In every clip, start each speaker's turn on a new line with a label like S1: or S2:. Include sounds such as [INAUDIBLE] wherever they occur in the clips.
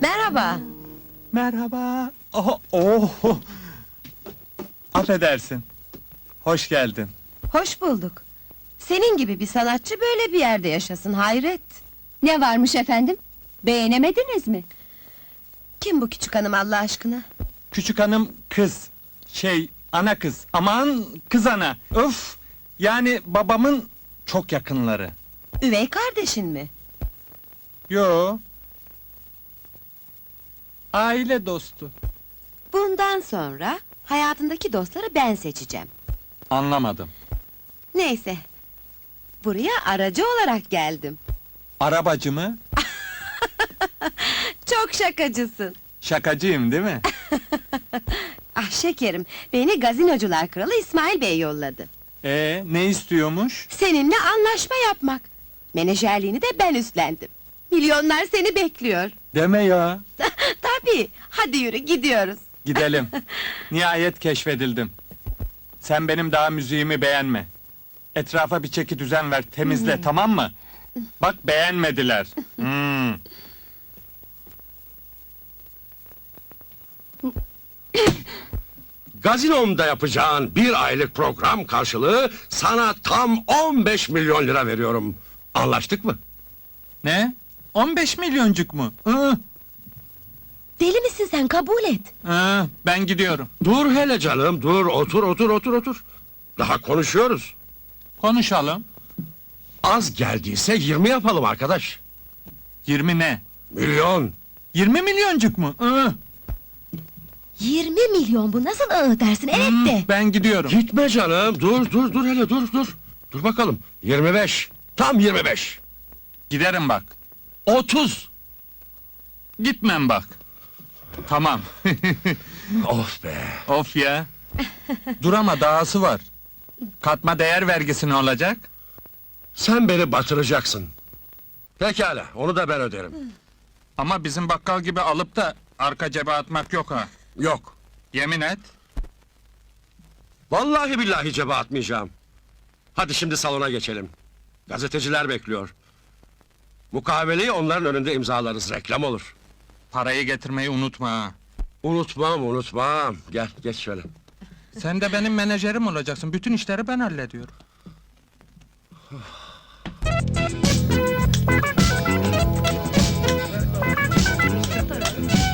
S1: Merhaba.
S2: Merhaba. Oh, oh. Affedersin. Hoş geldin.
S1: Hoş bulduk. Senin gibi bir sanatçı böyle bir yerde yaşasın hayret.
S3: Ne varmış efendim? Beğenemediniz mi?
S1: Kim bu küçük hanım Allah aşkına?
S2: Küçük hanım kız. Şey, ana kız. Aman kız ana. Öf. Yani babamın çok yakınları.
S1: Üvey kardeşin mi?
S2: Yo. Aile dostu.
S1: Bundan sonra hayatındaki dostları ben seçeceğim.
S2: Anlamadım.
S1: Neyse. Buraya aracı olarak geldim.
S2: Arabacı mı? [LAUGHS]
S1: Çok şakacısın.
S2: Şakacıyım değil mi? [LAUGHS]
S1: Ah şekerim, beni gazinocular kralı İsmail Bey yolladı.
S2: Ee, ne istiyormuş?
S1: Seninle anlaşma yapmak. Menajerliğini de ben üstlendim. Milyonlar seni bekliyor.
S2: Deme ya. [LAUGHS]
S1: Tabii, hadi yürü gidiyoruz.
S2: Gidelim. Nihayet keşfedildim. Sen benim daha müziğimi beğenme. Etrafa bir çeki düzen ver, temizle tamam mı? Bak beğenmediler. Hmm.
S4: Gazinomda yapacağın bir aylık program karşılığı sana tam 15 milyon lira veriyorum. Anlaştık mı?
S2: Ne? 15 milyoncuk mu? Hı,
S1: Deli misin sen, kabul et.
S2: hı, ben gidiyorum.
S4: Dur hele canım, dur, otur, otur, otur, otur. Daha konuşuyoruz.
S2: Konuşalım.
S4: Az geldiyse 20 yapalım arkadaş.
S2: 20 ne?
S4: Milyon.
S2: 20 milyoncuk mu? Hı,
S1: 20 milyon bu nasıl ıh dersin, evet
S2: hı,
S1: de.
S2: ben gidiyorum.
S4: Gitme canım, dur, dur, dur hele, dur, dur. Dur bakalım, 25. Tam 25.
S2: Giderim bak.
S4: 30.
S2: Gitmem bak. Tamam. [LAUGHS]
S4: Of be.
S2: of ya. Dur ama dahası var. Katma değer vergisi ne olacak?
S4: Sen beni batıracaksın. Pekala, onu da ben öderim.
S2: Ama bizim bakkal gibi alıp da arka cebe atmak yok ha.
S4: Yok.
S2: Yemin et.
S4: Vallahi billahi cebe atmayacağım. Hadi şimdi salona geçelim. Gazeteciler bekliyor. Mukaveleyi onların önünde imzalarız, reklam olur.
S2: Parayı getirmeyi unutma ha.
S4: Unutmam, unutmam. Gel, geç şöyle.
S2: Sen de benim menajerim olacaksın. Bütün işleri ben hallediyorum.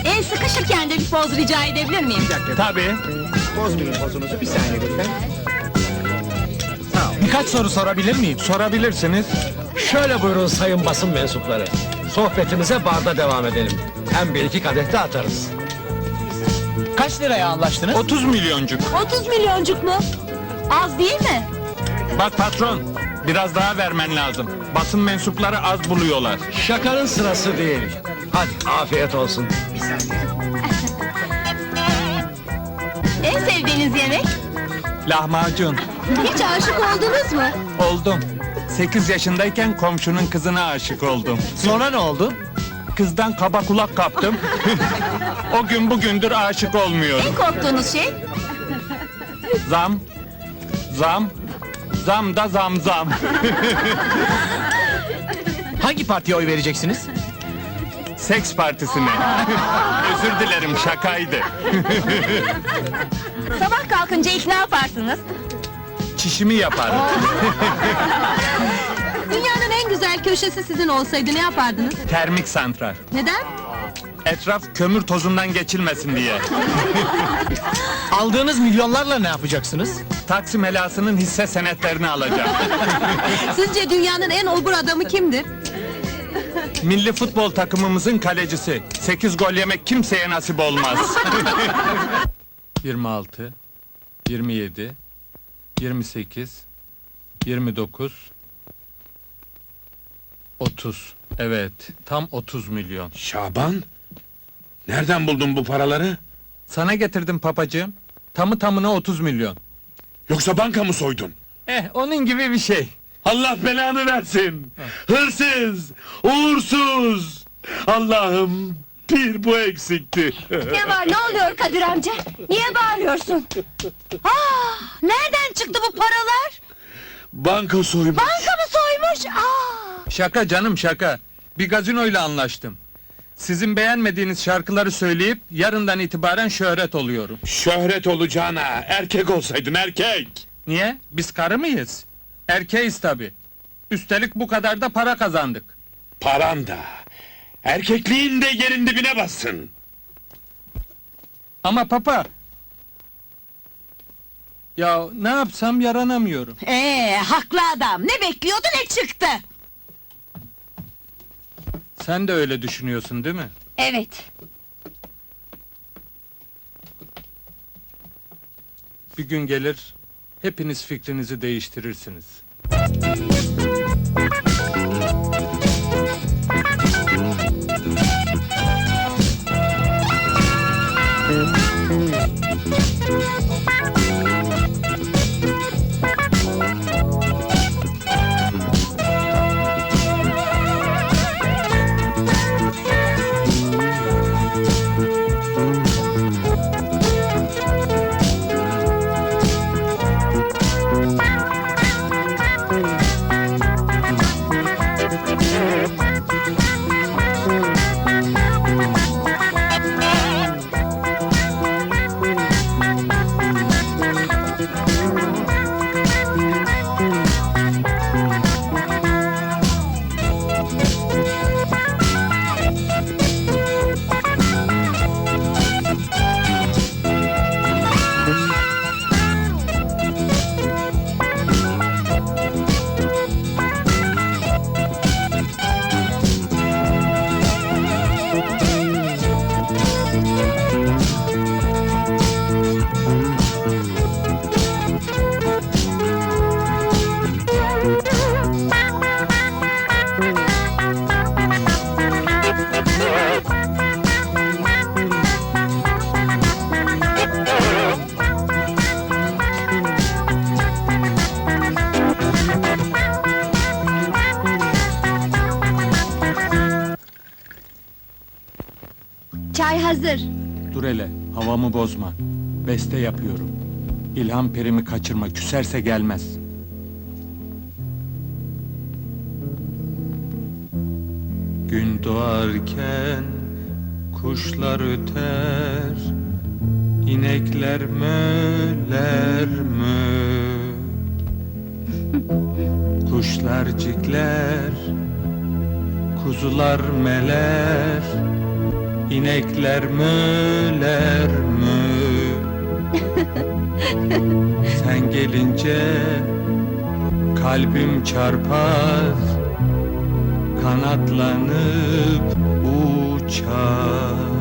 S3: El sıkışırken de bir poz rica edebilir miyim?
S2: Tabii.
S5: Bozmayın pozunuzu bir saniye lütfen.
S2: Birkaç soru sorabilir miyim? Sorabilirsiniz.
S4: Şöyle buyurun sayın basın mensupları. Sohbetimize barda devam edelim. Hem bir iki kadeh de atarız.
S5: Kaç liraya anlaştınız?
S2: 30 milyoncuk.
S3: 30 milyoncuk mu? Az değil mi?
S2: Bak patron, biraz daha vermen lazım. Basın mensupları az buluyorlar.
S4: Şakanın sırası değil. Hadi, afiyet olsun. [LAUGHS]
S3: En sevdiğiniz yemek?
S2: Lahmacun.
S3: Hiç aşık oldunuz mu?
S2: Oldum. 8 yaşındayken komşunun kızına aşık oldum.
S5: Sonra ne oldu?
S2: Kızdan kaba kulak kaptım. [LAUGHS] o gün bugündür aşık olmuyorum.
S3: En korktuğunuz şey?
S2: Zam, zam, zam da zam zam. [LAUGHS]
S5: Hangi partiye oy vereceksiniz?
S2: Seks partisine. [LAUGHS] Özür dilerim şakaydı.
S3: Sabah kalkınca ilk ne yaparsınız?
S2: Çişimi yaparım.
S3: Dünyanın en güzel köşesi sizin olsaydı ne yapardınız?
S2: Termik santral.
S3: Neden?
S2: Etraf kömür tozundan geçilmesin diye. [LAUGHS]
S5: Aldığınız milyonlarla ne yapacaksınız?
S2: Taksim helasının hisse senetlerini alacağım. [LAUGHS]
S3: Sizce dünyanın en obur adamı kimdir?
S2: Milli futbol takımımızın kalecisi. 8 gol yemek kimseye nasip olmaz. 26 27 28 29 30 Evet, tam 30 milyon.
S6: Şaban? Nereden buldun bu paraları?
S2: Sana getirdim papacığım. Tamı tamına 30 milyon.
S6: Yoksa banka mı soydun?
S2: Eh, onun gibi bir şey.
S6: Allah belanı versin. Hırsız, uğursuz. Allah'ım bir bu eksikti.
S3: Ne var ne oluyor Kadir amca? Niye bağırıyorsun?
S1: Ah, nereden çıktı bu paralar?
S6: Banka soymuş.
S1: Banka mı soymuş? Aa!
S2: Şaka canım şaka. Bir gazinoyla anlaştım. Sizin beğenmediğiniz şarkıları söyleyip yarından itibaren şöhret oluyorum.
S6: Şöhret olacağına erkek olsaydın erkek.
S2: Niye? Biz karı mıyız? Erkeğiz tabi. Üstelik bu kadar da para kazandık.
S6: Paran da. Erkekliğin de yerin dibine bassın.
S2: Ama papa... Ya ne yapsam yaranamıyorum.
S1: Ee, haklı adam. Ne bekliyordu ne çıktı?
S2: Sen de öyle düşünüyorsun değil mi?
S3: Evet.
S2: Bir gün gelir, hepiniz fikrinizi değiştirirsiniz.
S3: Çay hazır.
S2: Dur hele, havamı bozma. Beste yapıyorum. İlham perimi kaçırma, küserse gelmez. Gün doğarken kuşlar öter, inekler möler mö. Kuşlar cikler, kuzular meler, İnekler möler mö [LAUGHS] Sen gelince kalbim çarpar Kanatlanıp uçar